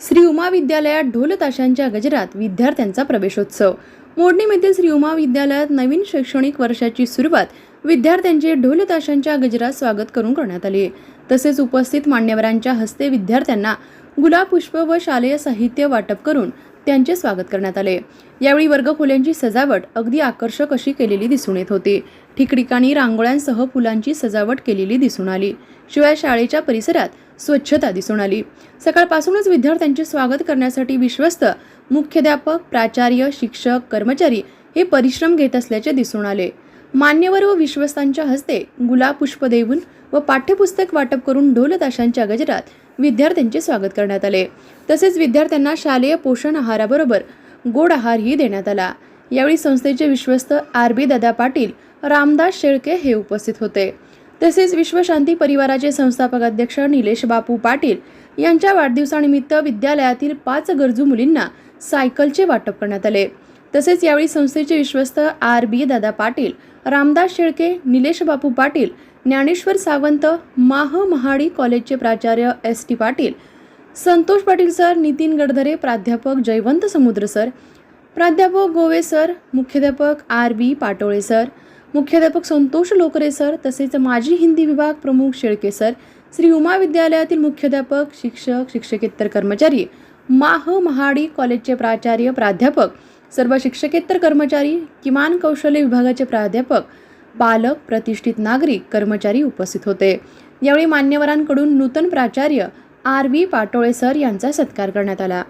श्री उमा विद्यालयात ढोलताशांच्या गजरात विद्यार्थ्यांचा प्रवेशोत्सव. मोडणीमधील श्री उमा विद्यालयात नवीन शैक्षणिक वर्षाची सुरुवात विद्यार्थ्यांचे ढोलताशांच्या गजरात स्वागत करून करण्यात आले. तसेच उपस्थित मान्यवरांच्या हस्ते विद्यार्थ्यांना गुलाब पुष्प व शालेय साहित्य वाटप करून त्यांचे स्वागत करण्यात आले. यावेळी वर्गखोल्यांची सजावट अगदी आकर्षक अशी केलेली दिसून येत होती. ठिकठिकाणी रांगोळ्यांसह फुलांची सजावट केलेली दिसून आली. शिवाय शाळेच्या परिसरात स्वच्छता दिसून आली. सकाळपासूनच विद्यार्थ्यांचे स्वागत करण्यासाठी विश्वस्त मुख्याध्यापक प्राचार्य शिक्षक कर्मचारी हे परिश्रम घेत असल्याचे दिसून आले. मान्यवर व विश्वस्तांच्या हस्ते गुलाब पुष्प देऊन व पाठ्यपुस्तक वाटप करून ढोलताशांच्या गजरात विद्यार्थ्यांचे स्वागत करण्यात आले. तसेच विद्यार्थ्यांना शालेय पोषण आहाराबरोबर गोड आहारही देण्यात आला. यावेळी संस्थेचे विश्वस्त आर बी दादा पाटील रामदास शेळके हे उपस्थित होते. तसेच विश्वशांती परिवाराचे संस्थापक अध्यक्ष निलेश बापू पाटील यांच्या वाढदिवसानिमित्त विद्यालयातील पाच गरजू मुलींना सायकलचे वाटप करण्यात आले. तसेच यावेळी संस्थेचे विश्वस्त आर बी दादा पाटील रामदास शेळके निलेश बापू पाटील ज्ञानेश्वर सावंत माह महाडी कॉलेजचे प्राचार्य S T Patil Santosh Patil sir Nitin Gadadhare प्राध्यापक जयवंत समुद्र सर प्राध्यापक गोवे सर मुख्याध्यापक आर बी पाटोळे सर मुख्याध्यापक संतोष लोकरे सर तसेच माजी हिंदी विभाग प्रमुख शेळके सर श्री उमा विद्यालयातील मुख्याध्यापक शिक्षक शिक्षकेतर कर्मचारी माह महाडी कॉलेजचे प्राचार्य प्राध्यापक सर्व शिक्षकेतर कर्मचारी किमान कौशल्य विभागाचे प्राध्यापक पालक प्रतिष्ठित नागरिक कर्मचारी उपस्थित होते. यावेळी मान्यवरांकडून नूतन प्राचार्य आर व्ही पाटोळे सर यांचा सत्कार करण्यात आला.